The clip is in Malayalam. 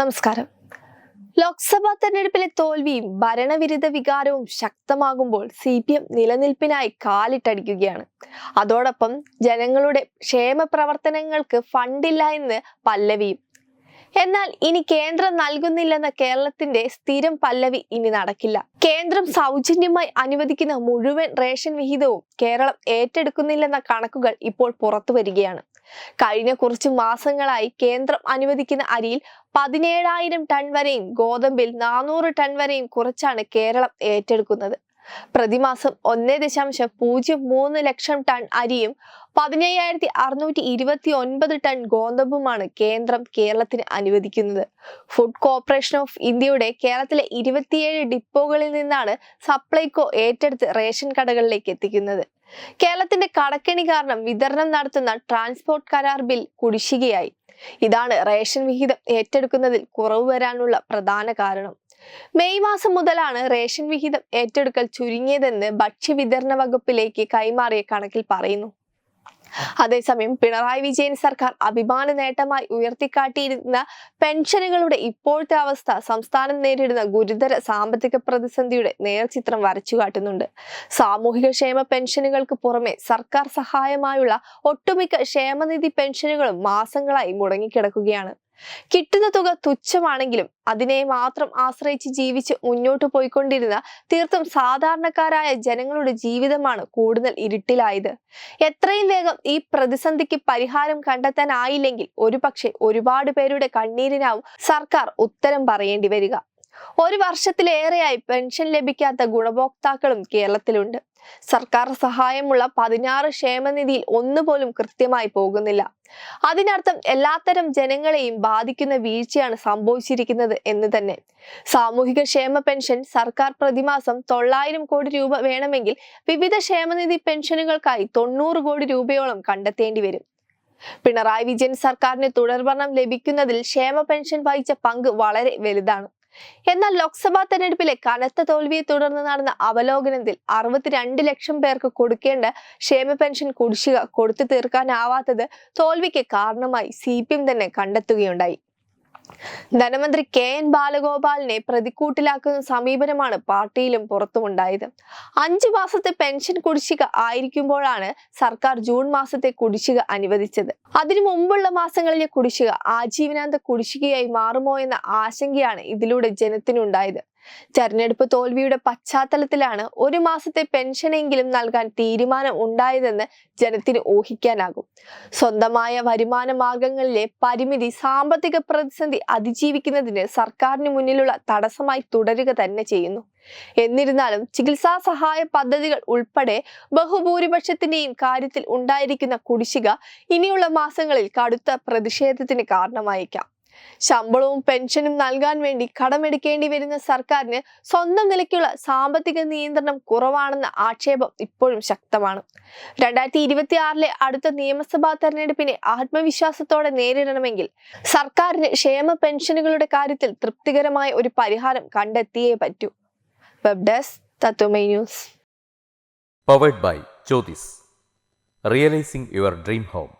നമസ്കാരം. ലോക്സഭാ തെരഞ്ഞെടുപ്പിലെ തോൽവിയും ഭരണവിരുദ്ധ വികാരവും ശക്തമാകുമ്പോൾ സി പി എം നിലനിൽപ്പിനായി കാലിട്ടടിക്കുകയാണ്. അതോടൊപ്പം ജനങ്ങളുടെ ക്ഷേമ പ്രവർത്തനങ്ങൾക്ക് ഫണ്ടില്ല എന്ന് പല്ലവിയും എന്നാൽ ഇനി കേന്ദ്രം നൽകുന്നില്ലെന്ന കേരളത്തിന്റെ സ്ഥിരം പല്ലവി ഇനി നടക്കില്ല. കേന്ദ്രം സൗജന്യമായി അനുവദിക്കുന്ന മുഴുവൻ റേഷൻ വിഹിതവും കേരളം ഏറ്റെടുക്കുന്നില്ലെന്ന കണക്കുകൾ ഇപ്പോൾ പുറത്തു വരികയാണ്. കഴിഞ്ഞ കുറച്ച് മാസങ്ങളായി കേന്ദ്രം അനുവദിക്കുന്ന അരിയിൽ പതിനേഴായിരം ടൺ വരെയും ഗോതമ്പിൽ നാനൂറ് ടൺ വരെയും കുറച്ചാണ് കേരളം ഏറ്റെടുക്കുന്നത്. പ്രതിമാസം ഒന്നേ ദശാംശം പൂജ്യം മൂന്ന് ലക്ഷം ടൺ അരിയും പതിനയ്യായിരത്തി അറുന്നൂറ്റി ഇരുപത്തി ഒൻപത് ടൺ ഗോതമ്പുമാണ് കേന്ദ്രം കേരളത്തിന് അനുവദിക്കുന്നത്. ഫുഡ് കോർപ്പറേഷൻ ഓഫ് ഇന്ത്യയുടെ കേരളത്തിലെ ഇരുപത്തിയേഴ് ഡിപ്പോകളിൽ നിന്നാണ് സപ്ലൈകോ ഏറ്റെടുത്ത് റേഷൻ കടകളിലേക്ക് എത്തിക്കുന്നത്. കേരളത്തിന്റെ കടക്കെണി കാരണം വിതരണം നടത്തുന്ന ട്രാൻസ്പോർട്ട് കരാർ ബിൽ കുടിശ്ശികയായി. ഇതാണ് റേഷൻ വിഹിതം ഏറ്റെടുക്കുന്നതിൽ കുറവ് വരാനുള്ള പ്രധാന കാരണം. മെയ് മാസം മുതലാണ് റേഷൻ വിഹിതം ഏറ്റെടുക്കൽ ചുരുങ്ങിയതെന്ന് ഭക്ഷ്യവിതരണ വകുപ്പിലേക്ക് കൈമാറിയ കണക്കിൽ പറയുന്നു. അതേസമയം പിണറായി വിജയൻ സർക്കാർ അഭിമാന നേട്ടമായി ഉയർത്തിക്കാട്ടിയിരുന്ന പെൻഷനുകളുടെ ഇപ്പോഴത്തെ അവസ്ഥ സംസ്ഥാനം നേരിടുന്ന ഗുരുതര സാമ്പത്തിക പ്രതിസന്ധിയുടെ നേർചിത്രം വരച്ചു കാട്ടുന്നുണ്ട് സാമൂഹിക ക്ഷേമ പെൻഷനുകൾക്ക് പുറമെ സർക്കാർ സഹായമായുള്ള ഒട്ടുമിക്ക ക്ഷേമനിധി പെൻഷനുകളും മാസങ്ങളായി മുടങ്ങിക്കിടക്കുകയാണ്. കിട്ടുന്ന തുക തുച്ഛമാണെങ്കിലും അതിനെ മാത്രം ആശ്രയിച്ച് ജീവിച്ച് മുന്നോട്ട് പോയിക്കൊണ്ടിരുന്ന തീർത്തും സാധാരണക്കാരായ ജനങ്ങളുടെ ജീവിതമാണ് കൂടുതൽ ഇരുട്ടിലായത്. എത്രയും വേഗം ഈ പ്രതിസന്ധിക്ക് പരിഹാരം കണ്ടെത്താനായില്ലെങ്കിൽ ഒരുപക്ഷെ ഒരുപാട് പേരുടെ കണ്ണീരിനാവും സർക്കാർ ഉത്തരം പറയേണ്ടി വരിക. ഒരു വർഷത്തിലേറെയായി പെൻഷൻ ലഭിക്കാത്ത ഗുണഭോക്താക്കളും കേരളത്തിലുണ്ട്. സർക്കാർ സഹായമുള്ള പതിനാറ് ക്ഷേമനിധിയിൽ ഒന്നുപോലും കൃത്യമായി പോകുന്നില്ല. അതിനർത്ഥം എല്ലാത്തരം ജനങ്ങളെയും ബാധിക്കുന്ന വീഴ്ചയാണ് സംഭവിച്ചിരിക്കുന്നത് എന്ന് തന്നെ. സാമൂഹിക ക്ഷേമ പെൻഷൻ സർക്കാർ പ്രതിമാസം തൊള്ളായിരം കോടി രൂപ വേണമെങ്കിൽ വിവിധ ക്ഷേമനിധി പെൻഷനുകൾക്കായി തൊണ്ണൂറ് കോടി രൂപയോളം കണ്ടെത്തേണ്ടി വരും. പിണറായി വിജയൻ സർക്കാരിന് തുടർഭരണം ലഭിക്കുന്നതിൽ ക്ഷേമ പെൻഷൻ വഹിച്ച പങ്ക് വളരെ വലുതാണ്. എന്നാൽ ലോക്സഭാ തെരഞ്ഞെടുപ്പിലെ കനത്ത തോൽവിയെ തുടർന്ന് നടന്ന അവലോകനത്തിൽ അറുപത്തിരണ്ട് ലക്ഷം പേർക്ക് കൊടുക്കേണ്ട ക്ഷേമ പെൻഷൻ കുടിശ്ശിക കൊടുത്തു തീർക്കാനാവാത്തത് തോൽവിക്ക് കാരണമായി സി തന്നെ കണ്ടെത്തുകയുണ്ടായി. ധനമന്ത്രി കെ എൻ ബാലഗോപാലിനെ പ്രതിക്കൂട്ടിലാക്കുന്ന സമീപനമാണ് പാർട്ടിയിലും പുറത്തുമുണ്ടായത്. അഞ്ചു മാസത്തെ പെൻഷൻ കുടിശ്ശിക ആയിരിക്കുമ്പോഴാണ് സർക്കാർ ജൂൺ മാസത്തെ കുടിശ്ശിക അനുവദിച്ചത്. അതിനു മുമ്പുള്ള മാസങ്ങളിലെ കുടിശ്ശിക ആജീവനാന്ത കുടിശ്ശികയായി മാറുമോ എന്ന ആശങ്കയാണ് ഇതിലൂടെ ജനത്തിനുണ്ടായത്. തെരഞ്ഞെടുപ്പ് തോൽവിയുടെ പശ്ചാത്തലത്തിലാണ് ഒരു മാസത്തെ പെൻഷനെങ്കിലും നൽകാൻ തീരുമാനം ഉണ്ടായതെന്ന് ജനത്തിന് ഊഹിക്കാനാകും. സ്വന്തമായ വരുമാന മാർഗങ്ങളിലെ പരിമിതി സാമ്പത്തിക പ്രതിസന്ധി അതിജീവിക്കുന്നതിന് സർക്കാരിന് മുന്നിലുള്ള തടസ്സമായി തുടരുക തന്നെ ചെയ്യുന്നു. എന്നിരുന്നാലും ചികിത്സാ സഹായ പദ്ധതികൾ ഉൾപ്പെടെ ബഹുഭൂരിപക്ഷത്തിന്റെയും കാര്യത്തിൽ ഉണ്ടായിരിക്കുന്ന കുടിശ്ശിക ഇനിയുള്ള മാസങ്ങളിൽ കടുത്ത പ്രതിഷേധത്തിന് കാരണമായേക്കാം. ശമ്പളവും പെൻഷനും നൽകാൻ വേണ്ടി കടമെടുക്കേണ്ടി വരുന്ന സർക്കാരിന് സ്വന്തം നിലയ്ക്കുള്ള സാമ്പത്തിക നിയന്ത്രണം കുറവാണെന്ന ആക്ഷേപം ഇപ്പോഴും ശക്തമാണ്. രണ്ടായിരത്തി ഇരുപത്തി ആറിലെ അടുത്ത നിയമസഭാ തെരഞ്ഞെടുപ്പിനെ ആത്മവിശ്വാസത്തോടെ നേരിടണമെങ്കിൽ സർക്കാരിന് ക്ഷേമ പെൻഷനുകളുടെ കാര്യത്തിൽ തൃപ്തികരമായ ഒരു പരിഹാരം കണ്ടെത്തിയേ പറ്റൂ. Web desk news. By Jyothis realizing your dream home